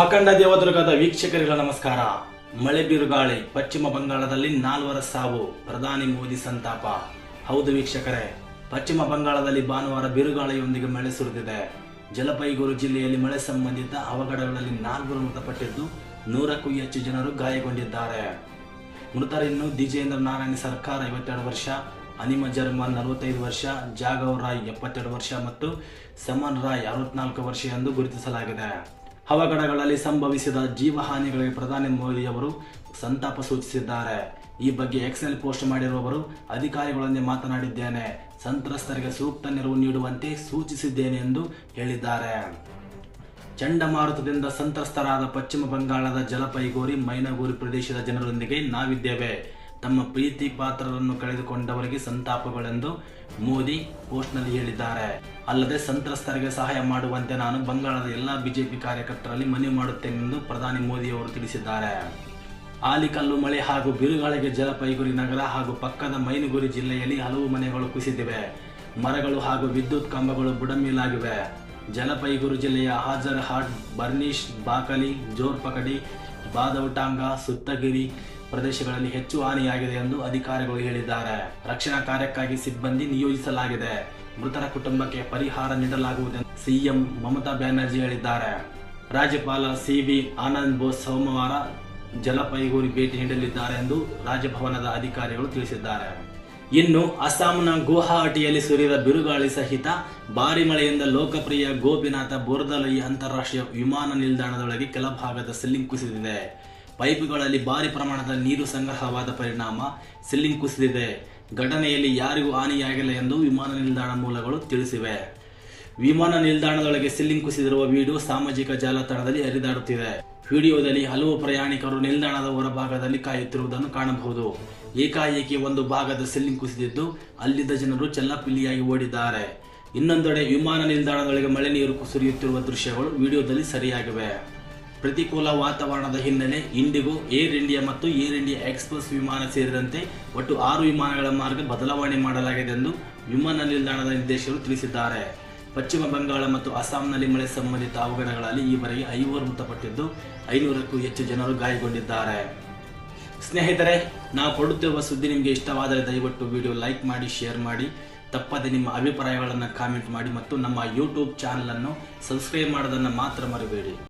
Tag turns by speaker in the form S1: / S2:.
S1: ಅಖಂಡ ದೇವದುರ್ಗದ ವೀಕ್ಷಕರಿಗಳ ನಮಸ್ಕಾರ. ಮಳೆ ಬಿರುಗಾಳಿ ಪಶ್ಚಿಮ ಬಂಗಾಳದಲ್ಲಿ ನಾಲ್ವರ ಸಾವು, ಪ್ರಧಾನಿ ಮೋದಿ ಸಂತಾಪ. ಹೌದು ವೀಕ್ಷಕರೇ, ಪಶ್ಚಿಮ ಬಂಗಾಳದಲ್ಲಿ ಭಾನುವಾರ ಬಿರುಗಾಳಿಯೊಂದಿಗೆ ಮಳೆ ಸುರಿದಿದೆ. ಜಲಪೈಗೂರು ಜಿಲ್ಲೆಯಲ್ಲಿ ಮಳೆ ಸಂಬಂಧಿತ ಅವಘಡಗಳಲ್ಲಿ ನಾಲ್ವರು ಮೃತಪಟ್ಟಿದ್ದು, ನೂರಕ್ಕೂ ಹೆಚ್ಚು ಜನರು ಗಾಯಗೊಂಡಿದ್ದಾರೆ. ಮೃತರಿನ್ನು ದಿಜೇಂದ್ರ ನಾರಾಯಣ ಸರ್ಕಾರ ಐವತ್ತೆರಡು ವರ್ಷ, ಅನಿಮ ಜರ್ಮನ್ ನಲವತ್ತೈದು ವರ್ಷ, ಜಾಗವ್ ರಾಯ್ ಎಪ್ಪತ್ತೆರಡು ವರ್ಷ ಮತ್ತು ಸಮನ್ ರಾಯ್ ಅರವತ್ನಾಲ್ಕು ವರ್ಷ ಎಂದು ಗುರುತಿಸಲಾಗಿದೆ. ಅವಘಡಗಳಲ್ಲಿ ಸಂಭವಿಸಿದ ಜೀವಹಾನಿಗಳಿಗೆ ಪ್ರಧಾನಿ ಮೋದಿ ಅವರು ಸಂತಾಪ ಸೂಚಿಸಿದ್ದಾರೆ. ಈ ಬಗ್ಗೆ ಎಕ್ಸ್ನಲ್ಲಿ ಪೋಸ್ಟ್ ಮಾಡಿರುವವರು, ಅಧಿಕಾರಿಗಳೊಂದಿಗೆ ಮಾತನಾಡಿದ್ದೇನೆ. ಸಂತ್ರಸ್ತರಿಗೆ ಸೂಕ್ತ ನೆರವು ನೀಡುವಂತೆ ಸೂಚಿಸಿದ್ದೇನೆ ಎಂದು ಹೇಳಿದ್ದಾರೆ. ಚಂಡಮಾರುತದಿಂದ ಸಂತ್ರಸ್ತರಾದ ಪಶ್ಚಿಮ ಬಂಗಾಳದ ಜಲಪೈಗೋರಿ, ಮೈನಗೂರಿ ಪ್ರದೇಶದ ಜನರೊಂದಿಗೆ ನಾವಿದ್ದೇವೆ. ತಮ್ಮ ಪ್ರೀತಿ ಪಾತ್ರರನ್ನು ಕಳೆದುಕೊಂಡವರಿಗೆ ಸಂತಾಪಗಳೆಂದು ಮೋದಿ ಪೋಸ್ಟ್ನಲ್ಲಿ ಹೇಳಿದ್ದಾರೆ. ಅಲ್ಲದೆ ಸಂತ್ರಸ್ತರಿಗೆ ಸಹಾಯ ಮಾಡುವಂತೆ ನಾನು ಬಂಗಾಳದ ಎಲ್ಲಾ ಬಿಜೆಪಿ ಕಾರ್ಯಕರ್ತರಲ್ಲಿ ಮನವಿ ಮಾಡುತ್ತೇನೆಂದು ಪ್ರಧಾನಿ ಮೋದಿ ಅವರು ತಿಳಿಸಿದ್ದಾರೆ. ಆಲಿಕಲ್ಲು ಮಳೆ ಹಾಗೂ ಬಿರುಗಾಳಿಗೆ ಜಲಪೈಗುರಿ ನಗರ ಹಾಗೂ ಪಕ್ಕದ ಮೈನುಗುರಿ ಜಿಲ್ಲೆಯಲ್ಲಿ ಹಲವು ಮನೆಗಳು ಕುಸಿದಿವೆ. ಮರಗಳು ಹಾಗೂ ವಿದ್ಯುತ್ ಕಂಬಗಳು ಬುಡಮೇಲಾಗಿವೆ. ಜಲಪೈಗುರು ಜಿಲ್ಲೆಯ ಹಾಜರ್ ಹಾಟ್ ಬರ್ನಿಶ್, ಬಾಕಲಿ, ಜೋರ್ಪಕಡಿ ಬಾದೌಟಾಂಗ ಸುತ್ತಗಿರಿ ಪ್ರದೇಶಗಳಲ್ಲಿ ಹೆಚ್ಚು ಹಾನಿಯಾಗಿದೆ ಎಂದು ಅಧಿಕಾರಿಗಳು ಹೇಳಿದ್ದಾರೆ. ರಕ್ಷಣಾ ಕಾರ್ಯಕ್ಕಾಗಿ ಸಿಬ್ಬಂದಿ ನಿಯೋಜಿಸಲಾಗಿದೆ. ಮೃತರ ಕುಟುಂಬಕ್ಕೆ ಪರಿಹಾರ ನೀಡಲಾಗುವುದೆಂದು ಸಿಎಂ ಮಮತಾ ಬ್ಯಾನರ್ಜಿ ಹೇಳಿದ್ದಾರೆ. ರಾಜ್ಯಪಾಲ ಸಿ ವಿ ಆನಂದ್ ಬೋಸ್ ಸೋಮವಾರ ಜಲಪೈಗೂರಿ ಭೇಟಿ ನೀಡಲಿದ್ದಾರೆ ಎಂದು ರಾಜಭವನದ ಅಧಿಕಾರಿಗಳು ತಿಳಿಸಿದ್ದಾರೆ. ಇನ್ನು ಅಸ್ಸಾಂನ ಗುವಾಹಟಿಯಲ್ಲಿ ಸುರಿದ ಬಿರುಗಾಳಿ ಸಹಿತ ಭಾರಿ ಮಳೆಯಿಂದ ಲೋಕಪ್ರಿಯ ಗೋಪಿನಾಥ ಬೋರ್ದಲೈ ಅಂತಾರಾಷ್ಟ್ರೀಯ ವಿಮಾನ ನಿಲ್ದಾಣದೊಳಗೆ ಕೆಲ ಭಾಗದ ಕುಸಿದಿದೆ. ಪೈಪುಗಳಲ್ಲಿ ಭಾರಿ ಪ್ರಮಾಣದ ನೀರು ಸಂಗ್ರಹವಾದ ಪರಿಣಾಮ ಸಿಲ್ಲಿಂಗ್ ಕುಸಿದಿದೆ. ಘಟನೆಯಲ್ಲಿ ಯಾರಿಗೂ ಹಾನಿಯಾಗಿಲ್ಲ ಎಂದು ವಿಮಾನ ನಿಲ್ದಾಣ ಮೂಲಗಳು ತಿಳಿಸಿವೆ. ವಿಮಾನ ನಿಲ್ದಾಣದೊಳಗೆ ಸಿಲ್ಲಿಂಗ್ ಕುಸಿದಿರುವ ವಿಡಿಯೋ ಸಾಮಾಜಿಕ ಜಾಲತಾಣದಲ್ಲಿ ಹರಿದಾಡುತ್ತಿದೆ. ವಿಡಿಯೋದಲ್ಲಿ ಹಲವು ಪ್ರಯಾಣಿಕರು ನಿಲ್ದಾಣದ ಹೊರಭಾಗದಲ್ಲಿ ಕಾಯುತ್ತಿರುವುದನ್ನು ಕಾಣಬಹುದು. ಏಕಾಏಕಿ ಒಂದು ಭಾಗದ ಸಿಲ್ಲಿಂಗ್ ಕುಸಿದಿದ್ದು, ಅಲ್ಲಿದ್ದ ಜನರು ಚೆಲ್ಲಾಪಿಲ್ಲಿಯಾಗಿ ಓಡಿದ್ದಾರೆ. ಇನ್ನೊಂದೆಡೆ ವಿಮಾನ ನಿಲ್ದಾಣದೊಳಗೆ ಮಳೆ ನೀರು ಸುರಿಯುತ್ತಿರುವ ದೃಶ್ಯಗಳು ವಿಡಿಯೋದಲ್ಲಿ ಸರಿಯಾಗಿವೆ. ಪ್ರತಿಕೂಲ ವಾತಾವರಣದ ಹಿನ್ನೆಲೆ ಇಂಡಿಗೋ, ಏರ್ ಇಂಡಿಯಾ ಮತ್ತು ಏರ್ ಇಂಡಿಯಾ ಎಕ್ಸ್ಪ್ರೆಸ್ ವಿಮಾನ ಸೇರಿದಂತೆ ಒಟ್ಟು ಆರು ವಿಮಾನಗಳ ಮಾರ್ಗ ಬದಲಾವಣೆ ಮಾಡಲಾಗಿದೆ ಎಂದು ವಿಮಾನ ನಿಲ್ದಾಣದ ನಿರ್ದೇಶಕರು ತಿಳಿಸಿದ್ದಾರೆ. ಪಶ್ಚಿಮ ಬಂಗಾಳ ಮತ್ತು ಅಸ್ಸಾಂನಲ್ಲಿ ಮಳೆ ಸಂಬಂಧಿತ ಅವಘಡಗಳಲ್ಲಿ ಈವರೆಗೆ ಐವರು ಮೃತಪಟ್ಟಿದ್ದು, ಐನೂರಕ್ಕೂ ಹೆಚ್ಚು ಜನರು ಗಾಯಗೊಂಡಿದ್ದಾರೆ. ಸ್ನೇಹಿತರೆ, ನಾವು ಕೊಡುತ್ತಿರುವ ಸುದ್ದಿ ನಿಮಗೆ ಇಷ್ಟವಾದರೆ ದಯವಿಟ್ಟು ವಿಡಿಯೋ ಲೈಕ್ ಮಾಡಿ, ಶೇರ್ ಮಾಡಿ. ತಪ್ಪದೆ ನಿಮ್ಮ ಅಭಿಪ್ರಾಯಗಳನ್ನು ಕಾಮೆಂಟ್ ಮಾಡಿ ಮತ್ತು ನಮ್ಮ ಯೂಟ್ಯೂಬ್ ಚಾನಲನ್ನು ಸಬ್ಸ್ಕ್ರೈಬ್ ಮಾಡೋದನ್ನು ಮಾತ್ರ ಮರಿಬೇಡಿ.